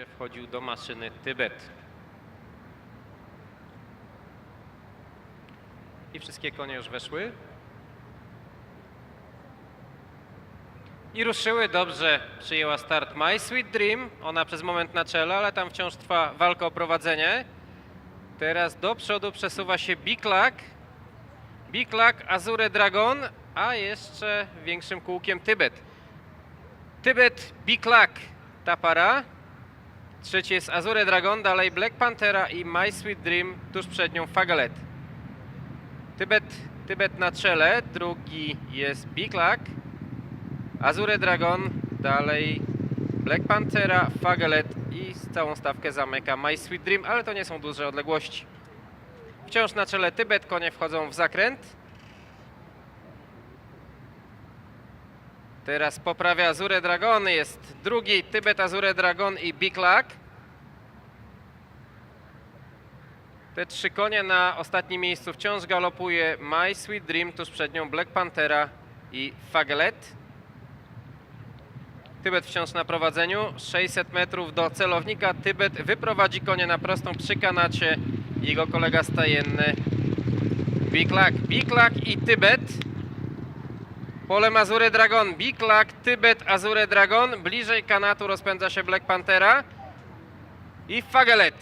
będzie wchodził do maszyny Tybet. I wszystkie konie już weszły. I ruszyły dobrze. Przyjęła start My Sweet Dream. Ona przez moment na czele, ale tam wciąż trwa walka o prowadzenie. Teraz do przodu przesuwa się Big Luck. Big Luck, Azure Dragon, a jeszcze większym kółkiem Tybet. Tybet, Big Luck, ta para. Trzeci jest Azure Dragon, dalej Black Panthera i My Sweet Dream, tuż przed nią Fagalet. Tybet, Tybet na czele, drugi jest Big Luck, Azure Dragon, dalej Black Panthera, Fagalet i całą stawkę zamyka My Sweet Dream, ale to nie są duże odległości. Wciąż na czele Tybet, konie wchodzą w zakręt. Teraz poprawia Azure Dragon, jest drugi Tybet, Azure Dragon i Big Luck. Te trzy konie na ostatnim miejscu wciąż galopuje My Sweet Dream, tuż przed nią Black Panthera i Fagelet. Tybet wciąż na prowadzeniu, 600 metrów do celownika. Tybet wyprowadzi konie na prostą przy kanacie. Jego kolega stajenny. Big Luck i Tybet. Pole Azure Dragon, Big Luck, Tybet, Azure Dragon. Bliżej kanatu rozpędza się Black Panthera i Fagelet.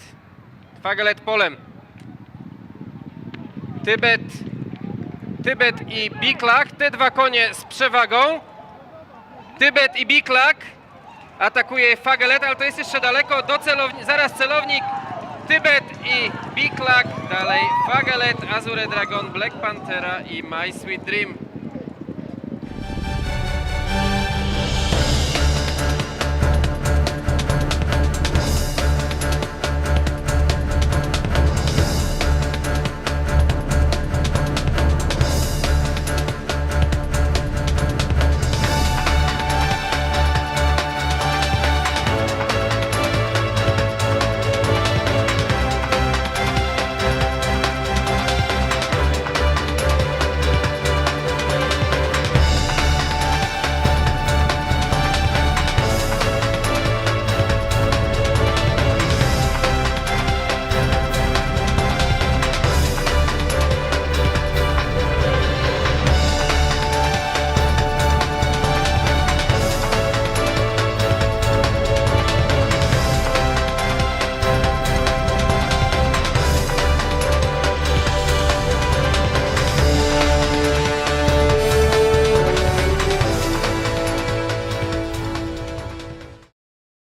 Fagelet polem. Tybet, Tybet i Big Luck. Te dwa konie z przewagą. Tybet i Big Luck. Atakuje Fagelet, ale to jest jeszcze daleko. Do celowni zaraz celownik. Tybet i Big Luck. Dalej Fagelet, Azure Dragon, Black Panthera i My Sweet Dream.